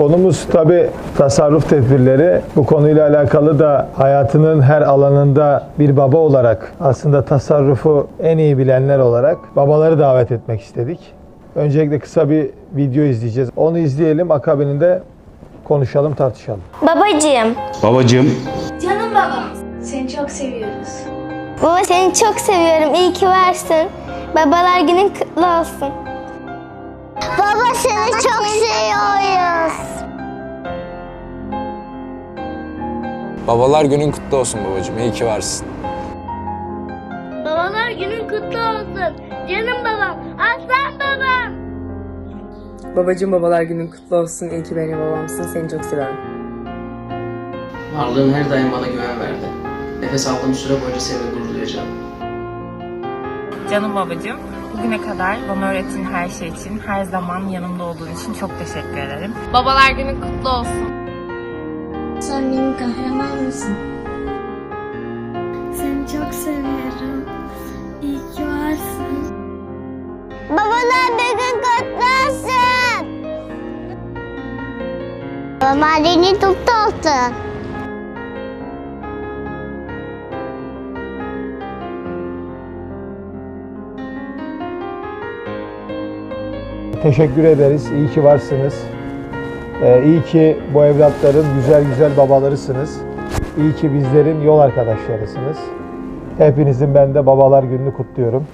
Konumuz tabi tasarruf tedbirleri. Bu konuyla alakalı da hayatının her alanında bir baba olarak aslında tasarrufu en iyi bilenler olarak babaları davet etmek istedik. Öncelikle kısa bir video izleyeceğiz. Onu izleyelim akabininde konuşalım tartışalım. Babacığım, Babacığım, Canım babam. Seni çok seviyoruz. baba seni çok seviyorum. İyi ki varsın. Babalar günün kutlu olsun. Baba seni çok seviyoruz. Babalar günün kutlu olsun babacığım. İyi ki varsın. Babalar günün kutlu olsun. Canım babam. Aslan babam. Babacığım babalar günün kutlu olsun. İyi ki benim babamsın. Seni çok seviyorum. Varlığın her daim bana güven verdi. Nefes aldığım süre boyunca seninle gurur duyacağım. Canım babacığım, bugüne kadar bana öğrettiğin her şey için, her zaman yanımda olduğun için çok teşekkür ederim. Babalar günün kutlu olsun. Sen benim kahramanımsın. Seni çok seviyorum. İyi ki varsın. Babalar kutlu olsun. Babalar günün kutlu olsun. Teşekkür ederiz. İyi ki varsınız. Ee, iyi ki bu evlatların güzel güzel babalarısınız. İyi ki bizlerin yol arkadaşlarısınız. Hepinizin ben de babalar gününü kutluyorum.